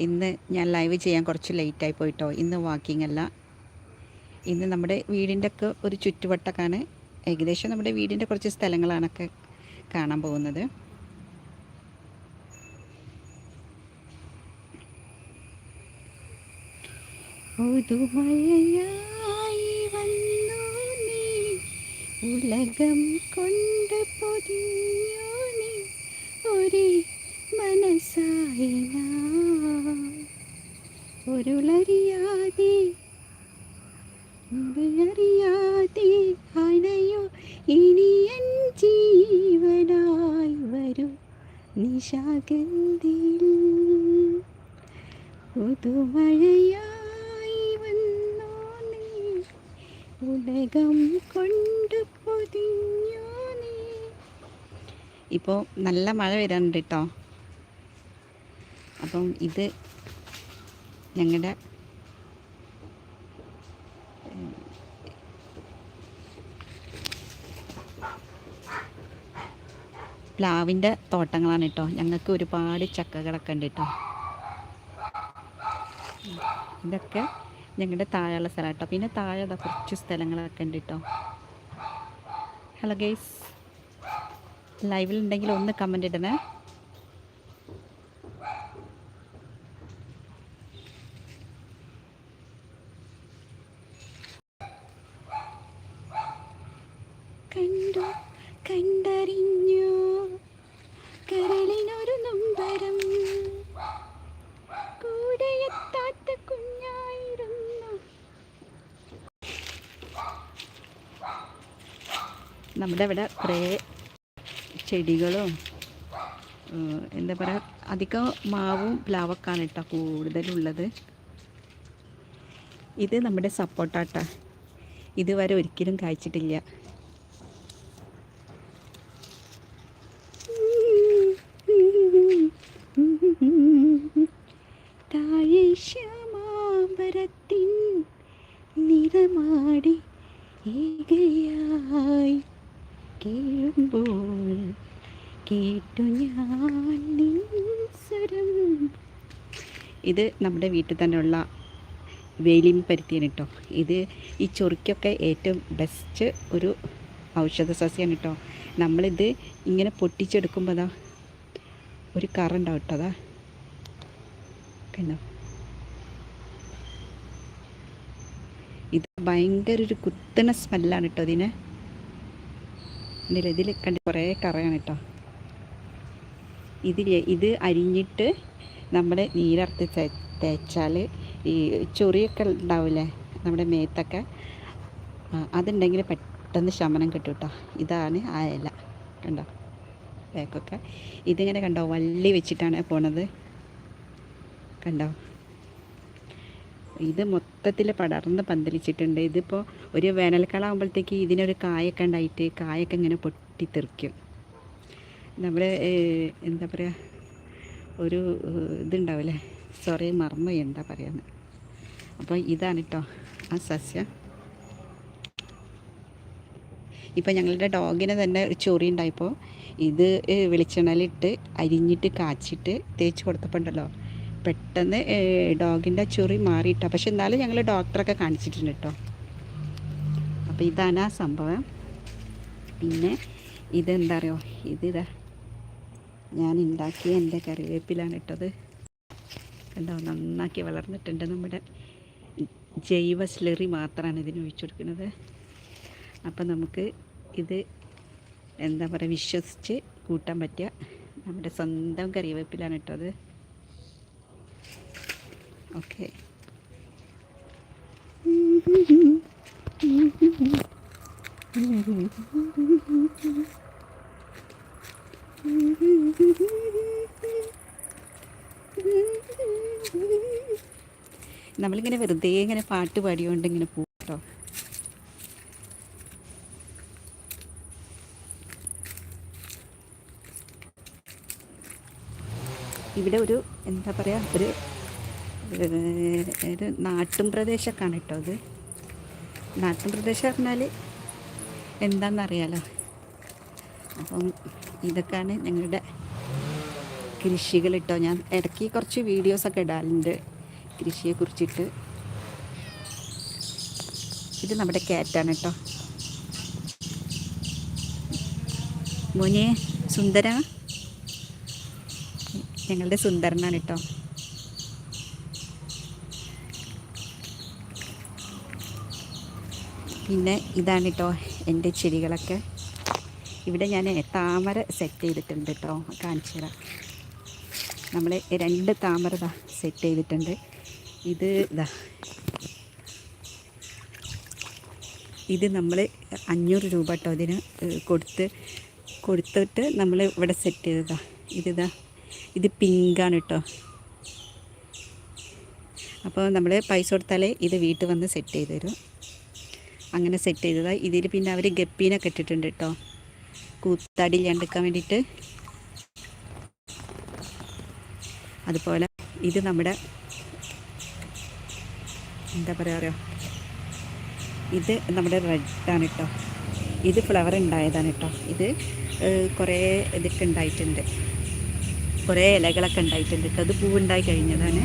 ഇന്ന് ഞാൻ ലൈവ് ചെയ്യാൻ കുറച്ച് ലേറ്റായി പോയിട്ടോ. ഇന്ന് വാക്കിംഗ് അല്ല. ഇന്ന് നമ്മുടെ വീടിന്റെ ഒക്കെ ഒരു ചുറ്റുവട്ടക്കാണ് ഏകദേശം നമ്മുടെ വീടിന്റെ കുറച്ച് സ്ഥലങ്ങളാണൊക്കെ കാണാൻ പോകുന്നത്. നീ. ഉലകം കൊണ്ട് പൊതിഞ്ഞു നീ. ഒരു മനസ്സായി ഞാൻ ഒരുളറിയാതെ അറിയാതെ അണയോ ഇനി എൻ ജീവനായി വരും നിശാഗന്ധിയിൽ. പുതുമഴയായി വന്നോ നീ ഉലകം കൊണ്ട് പൊതിഞ്ഞോ നീ. ഇപ്പോൾ നല്ല മഴ വരാനുണ്ട് കേട്ടോ അപ്പം ഇത് ഞങ്ങളുടെ പ്ലാവിന്റെ തോട്ടങ്ങളാണ് കേട്ടോ ഞങ്ങൾക്ക് ഒരുപാട് ചക്കകളൊക്കെ ഉണ്ട് കേട്ടോ ഇതൊക്കെ ഞങ്ങളുടെ താഴെയുള്ള സ്ഥലം കേട്ടോ പിന്നെ താഴെ കുറച്ച് സ്ഥലങ്ങളൊക്കെ ഉണ്ട് കേട്ടോ ഹലോ ഗെയ്സ് ലൈവിലുണ്ടെങ്കിൽ ഒന്ന് കമന്റ് ഇടണേ. നമ്മുടെ ഇവിടെ കുറേ ചെടികളും എന്താ പറയുക അധികം മാവും പ്ലാവൊക്കെയാണ് കേട്ടോ കൂടുതലുള്ളത്. ഇത് നമ്മുടെ സപ്പോർട്ടാട്ടാ ഇതുവരെ ഒരിക്കലും കായ്ച്ചിട്ടില്ല. നിറമാടി ഏകയായി കേഴുമ്പോൾ കേട്ടു ഞാൻ സ്വരം ഇത് നമ്മുടെ വീട്ടിൽ തന്നെയുള്ള വേലിൻ പരുത്തിയാണ് കേട്ടോ. ഇത് ഈ ചൊറിക്കൊക്കെ ഏറ്റവും ബെസ്റ്റ് ഒരു ഔഷധ സസ്യമാണ് കേട്ടോ. നമ്മളിത് ഇങ്ങനെ പൊട്ടിച്ചെടുക്കുമ്പോൾ അതാ ഒരു കറുണ്ടാവും കേട്ടോ അതാ കണ്ടോ? ഇത് ഭയങ്കര ഒരു കുത്തന സ്മെല്ലാണ് കേട്ടോ ഇതിന്. ഇതിൽ ഇതിൽ കണ്ട് കുറേ കറയാണ് കേട്ടോ. ഇതിൽ ഇത് അരിഞ്ഞിട്ട് നമ്മൾ നീരർത്ത് തേച്ചാൽ ഈ ചൊറിയൊക്കെ ഉണ്ടാവില്ലേ നമ്മുടെ മേത്തൊക്കെ. അതുണ്ടെങ്കിൽ പെട്ടെന്ന് ശമനം കിട്ടും കേട്ടോ. ഇതാണ് ആ ഇല കണ്ടോ? തേക്കൊക്കെ ഇതിങ്ങനെ കണ്ടോ വള്ളി വെച്ചിട്ടാണ് പോണത്. കണ്ടോ? ഇത് മൊത്തത്തിൽ പടർന്ന് പന്തലിച്ചിട്ടുണ്ട്. ഇതിപ്പോൾ ഒരു വേനൽക്കാലാകുമ്പോഴത്തേക്ക് ഇതിനൊരു കായൊക്കെ ഉണ്ടായിട്ട് കായൊക്കെ ഇങ്ങനെ പൊട്ടിത്തെറിക്കും. നമ്മൾ എന്താ പറയുക ഒരു ഇതുണ്ടാവില്ലേ സോറി മറന്നു എന്താ പറയുന്നത് അപ്പോൾ ഇതാണ് കേട്ടോ ആ സസ്യം. ഇപ്പം ഞങ്ങളുടെ ഡോഗിന് തന്നെ ചൊറി ഉണ്ടായപ്പോൾ ഇത് വെളിച്ചെണ്ണലിട്ട് അരിഞ്ഞിട്ട് കാച്ചിട്ട് തേച്ച് കൊടുത്തപ്പോൾ ഉണ്ടല്ലോ പെട്ടെന്ന് ഡോഗിന്റെ ചൊറി മാറിയിട്ടോ. പക്ഷെ എന്നാലും ഞങ്ങൾ ഡോക്ടറൊക്കെ കാണിച്ചിട്ടുണ്ട് കേട്ടോ അപ്പോൾ ഇതാണ് ആ സംഭവം. പിന്നെ ഇതെന്താ അറിയോ ഇതിതാ ഞാൻ ഉണ്ടാക്കിയ എന്റെ കറിവേപ്പിലാണ് ഇട്ടത്. കണ്ടോ? നന്നാക്കി വളർന്നിട്ടുണ്ട് നമ്മുടെ ജൈവ സ്ലറി മാത്രമാണ് ഇതിന് ഒഴിച്ചു കൊടുക്കുന്നത്. അപ്പം നമുക്ക് ഇത് എന്താ പറയുക വിശ്വസിച്ച് കൂട്ടാൻ പറ്റിയ നമ്മുടെ സ്വന്തം കറിവേപ്പിലാണ് ഇട്ടത്. ഓക്കെ. നമ്മളിങ്ങനെ വെറുതെ ഇങ്ങനെ പാട്ട് പാടിയോണ്ട് ഇങ്ങനെ പോകും കേട്ടോ ഇവിടെ ഒരു എന്താ പറയുക ഒരു ഒരു നാട്ടും പ്രദേശമൊക്കെയാണ് കേട്ടോ അത്. നാട്ടും പ്രദേശം പറഞ്ഞാൽ എന്താണെന്നറിയാലോ അപ്പം ഇതൊക്കെയാണ് ഞങ്ങളുടെ കൃഷികൾ കേട്ടോ ഞാൻ ഇടയ്ക്ക് കുറച്ച് വീഡിയോസൊക്കെ ഇടാറുണ്ട്. കൃഷിയെ കുറിച്ചിട്ട്. ഇത് നമ്മുടെ കാറ്റാണ് കേട്ടോ. മോനെ സുന്ദര. ഞങ്ങളുടെ സുന്ദരനാണ് കേട്ടോ. പിന്നെ ഇതാണ് കേട്ടോ എന്റെ ചെടികളൊക്കെ. ഇവിടെ ഞാൻ താമര സെറ്റ് ചെയ്തിട്ടുണ്ട് കേട്ടോ കാണിച്ചു തരാം. നമ്മൾ രണ്ട് താമര ഇതാ സെറ്റ് ചെയ്തിട്ടുണ്ട്. ഇത് ഇതാ ഇത് നമ്മൾ അഞ്ഞൂറ് രൂപ കേട്ടോ ഏഹ്, കൊടുത്ത് കൊടുത്തിട്ട് നമ്മൾ ഇവിടെ സെറ്റ് ചെയ്തതാ. ഇതിതാ ഇത് പിങ്കാണ് കേട്ടോ അപ്പോൾ നമ്മൾ പൈസ കൊടുത്താലേ ഇത് വീട്ടിൽ വന്ന് സെറ്റ് ചെയ്ത് തരും. അങ്ങനെ സെറ്റ് ചെയ്തതാണ് ഇതിൽ പിന്നെ അവർ ഗപ്പീനൊക്കെ ഇട്ടിട്ടുണ്ട് കേട്ടോ കൂത്താടി ഞണ്ടെടുക്കാൻ വേണ്ടിയിട്ട് അതുപോലെ ഇത് നമ്മുടെ എന്താ പറയുക ഇത് നമ്മുടെ റെഡാണ് കേട്ടോ ഇത് ഫ്ലവർ ഉണ്ടായതാണ് കേട്ടോ ഇത് കുറേ ഇതൊക്കെ ഉണ്ടായിട്ടുണ്ട് കുറേ ഇലകളൊക്കെ ഉണ്ടായിട്ടുണ്ട് കേട്ടോ അത് പൂവുണ്ടായി കഴിഞ്ഞതാണ്.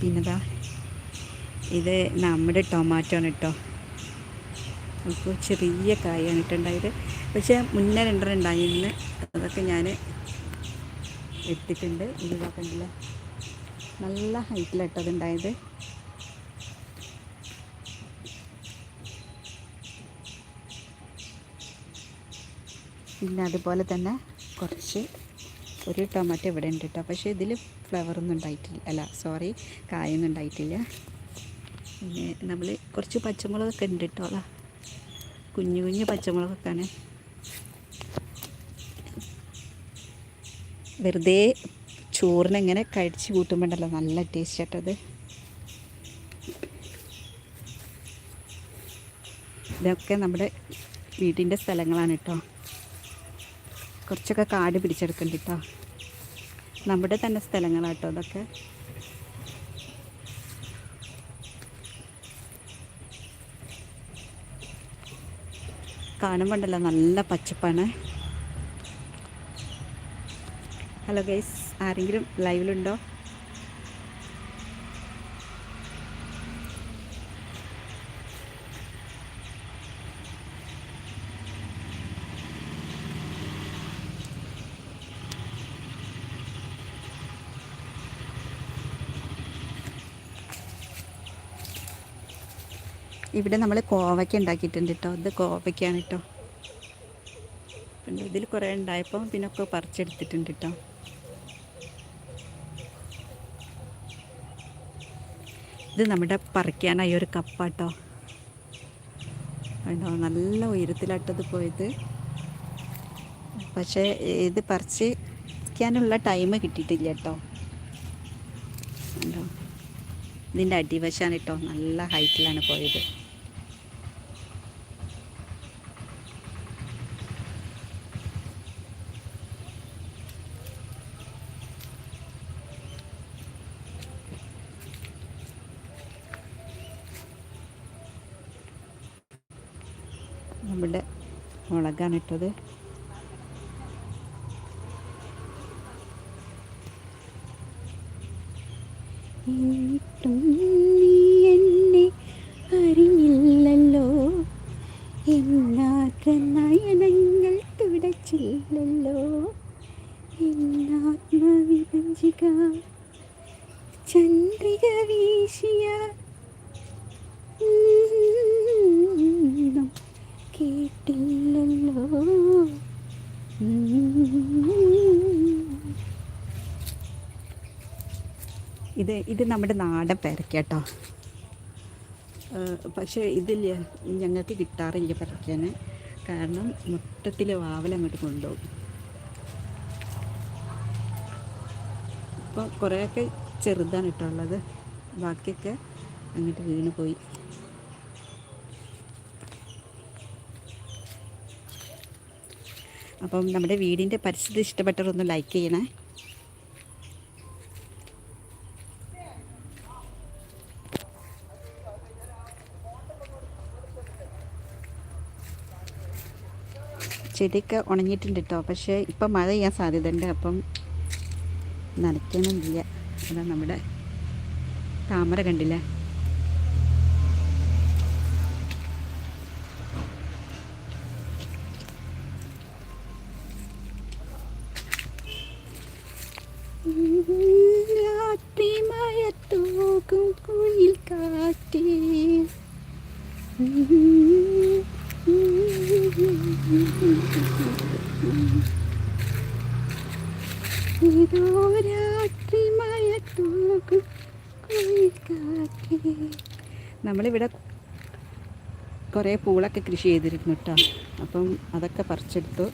പിന്നെതാ ഇത് നമ്മുടെ ടൊമാറ്റോ ആണ് കേട്ടോ അപ്പോൾ ചെറിയ കായാണ് ഇട്ടുണ്ടായത് പക്ഷേ മുന്നേ രണ്ടെണ്ണം ഉണ്ടായിരുന്നു. അതൊക്കെ ഞാൻ എടുത്തിട്ടുണ്ട്. ഇത് കണ്ടില്ല? നല്ല ഹൈറ്റിലിട്ടതുണ്ടായത് പിന്നെ അതുപോലെ തന്നെ കുറച്ച് ഒരു ടൊമാറ്റോ ഇവിടെ ഉണ്ട് കേട്ടോ പക്ഷേ ഇതിൽ ഫ്ലവറൊന്നും ഉണ്ടായിട്ടില്ല. അല്ല സോറി കായൊന്നും ഉണ്ടായിട്ടില്ല. പിന്നെ നമ്മൾ കുറച്ച് പച്ചമുളകൊക്കെ ഉണ്ട് കേട്ടോളാ കുഞ്ഞു കുഞ്ഞു പച്ചമുളകൊക്കെയാണ്. വെറുതെ ചോറിനെങ്ങനെ കഴിച്ച് കൂട്ടുമ്പോണ്ടല്ലോ നല്ല ടേസ്റ്റ് ആട്ടത് ഇതൊക്കെ നമ്മുടെ വീടിന്റെ സ്ഥലങ്ങളാണ് കേട്ടോ കുറച്ചൊക്കെ കാട് പിടിച്ചെടുക്കണ്ട കേട്ടോ നമ്മുടെ തന്നെ സ്ഥലങ്ങളാട്ടോ അതൊക്കെ കാണുമ്പോണ്ടല്ലോ നല്ല പച്ചപ്പാണ്. ഹലോ ഗൈസ് ആരെങ്കിലും ലൈവിലുണ്ടോ ഇവിടെ നമ്മൾ കോവയ്ക്ക ഉണ്ടാക്കിയിട്ടുണ്ട് കേട്ടോ ഇത് കോവയ്ക്കാണ് കേട്ടോ പിന്നെ ഇതിൽ കുറേ ഉണ്ടായപ്പോൾ പിന്നെ ഒക്കെ പറിച്ചെടുത്തിട്ടുണ്ട് കേട്ടോ ഇത് നമ്മുടെ പറിക്കാനായി ഒരു കപ്പാട്ടോ കണ്ടോ? നല്ല ഉയരത്തിലാട്ടത് പോയത്. പക്ഷേ ഇത് പറിച്ചിരിക്കാനുള്ള ടൈം കിട്ടിയിട്ടില്ല കേട്ടോ കണ്ടോ? ഇതിന്റെ അടിവശാണ് കേട്ടോ നല്ല ഹൈറ്റിലാണ് പോയത്. നമ്മുടെ മുളകാണ് ഇട്ടത് അറിഞ്ഞില്ലല്ലോ എന്നാർക്ക നയനങ്ങൾ തുടച്ചില്ലല്ലോ എന്നാത്മവിഭജിക ചന്ദ്രിക വീശിയ കേട്ടില്ലല്ലോ. ഇത് ഇത് നമ്മുടെ നാടൻ പെരക്കേട്ടോ പക്ഷേ ഇതിൽ ഞങ്ങൾക്ക് കിട്ടാറില്ല പെരക്കാൻ കാരണം മൊത്തത്തിൽ വാവൽ അങ്ങോട്ട് കൊണ്ടുപോകും. ഇപ്പോൾ കുറേയൊക്കെ ചെറുതാണ് കേട്ടോ ഉള്ളത്. ബാക്കിയൊക്കെ അങ്ങോട്ട് വീണ് പോയി. അപ്പം നമ്മുടെ വീടിന്റെ പരിസ്ഥിതി ഇഷ്ടപ്പെട്ടവരൊന്ന് ലൈക്ക് ചെയ്യണേ. ചെടിയൊക്കെ ഉണങ്ങിയിട്ടുണ്ട് കേട്ടോ പക്ഷേ ഇപ്പം മഴ ചെയ്യാൻ സാധ്യതയുണ്ട്. അപ്പം നനയ്ക്കാനൊന്നുമില്ല അതാ നമ്മുടെ താമര കണ്ടില്ലേ? നമ്മളിവിടെ കുറേ പൂളൊക്കെ കൃഷി ചെയ്തിരുന്നു കേട്ടോ അപ്പം അതൊക്കെ പറിച്ചെടുത്തു.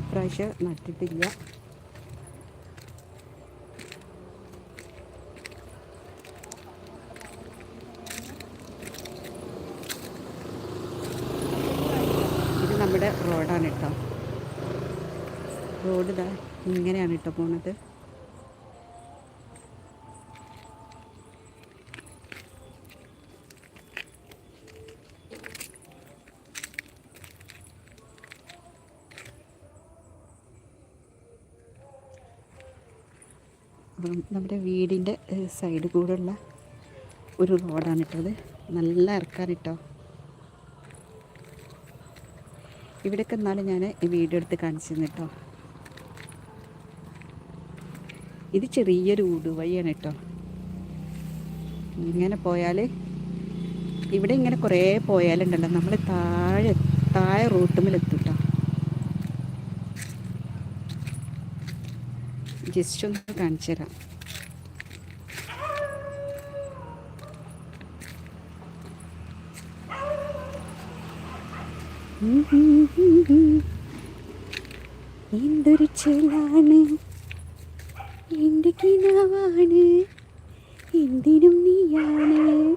ഇപ്രാവശ്യം നട്ടിട്ടില്ല ഇത് നമ്മുടെ റോഡാണ് കേട്ടോ റോഡ് ഇതാ ഇങ്ങനെയാണ് കേട്ടോ പോണത്. നമ്മുടെ വീടിന്റെ സൈഡ് കൂടെയുള്ള ഒരു റോഡാണ് ഇട്ടത് നല്ല ഇറക്കാൻ ഇട്ടോ ഇവിടെയൊക്കെ എന്നാലും ഞാൻ വീഡിയോ എടുത്ത് കാണിച്ചിരുന്നു കേട്ടോ. ഇത് ചെറിയൊരു ഊടുവഴിയാണ് കേട്ടോ. ഇങ്ങനെ പോയാൽ ഇവിടെ ഇങ്ങനെ കുറേ പോയാലുണ്ടല്ലോ. നമ്മൾ താഴെ താഴെ റൂട്ടുമ്മിലെത്തും കേട്ടോ ജസ്റ്റ് ഒന്ന് കാണിച്ചു തരാം. എന്തൊരു ചെലാണ് എന്റെ കിനാവാണ്. എന്തിനും നീയാണ്.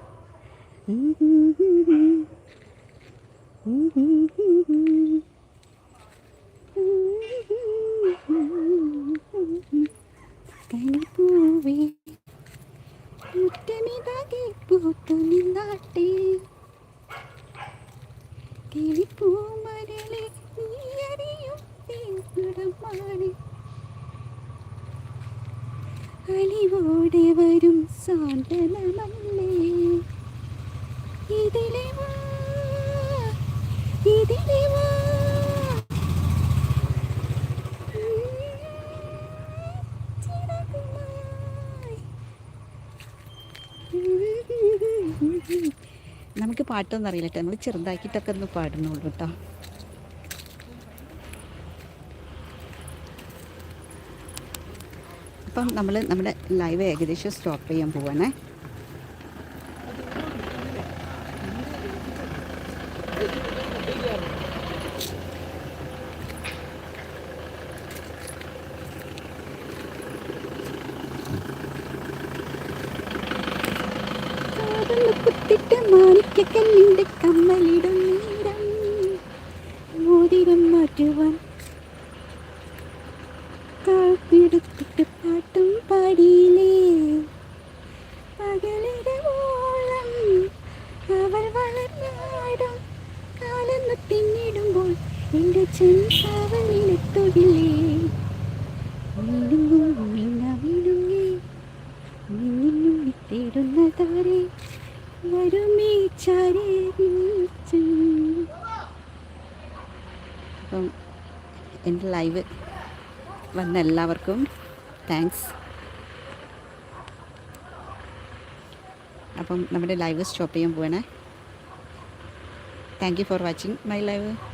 അലിവോടെ വരും സാന്ത്വനമല്ലേ? ഇതിലെ ഇതിലെ നമുക്ക് പാട്ടൊന്നും അറിയില്ല കേട്ടോ. നമ്മൾ ചെറുതാക്കിയിട്ടൊക്കെ ഒന്ന് പാടുന്നുള്ളൂ കേട്ടോ. അപ്പം നമ്മൾ നമ്മുടെ ലൈവ് ഏകദേശം സ്റ്റോപ്പ് ചെയ്യാൻ പോവാണേ. കുത്തിട്ട് മാണിക്കക്കല്ലിന്റെ കമ്മലിടും നീരം. മോതിരം മാറ്റുവാൻ എന്റെ ലൈവ് വന്ന എല്ലാവർക്കും താങ്ക്സ്. അപ്പം നമ്മുടെ ലൈവ് സ്റ്റോപ്പ് ചെയ്യാൻ പോവാണേ. Thank you for watching my live.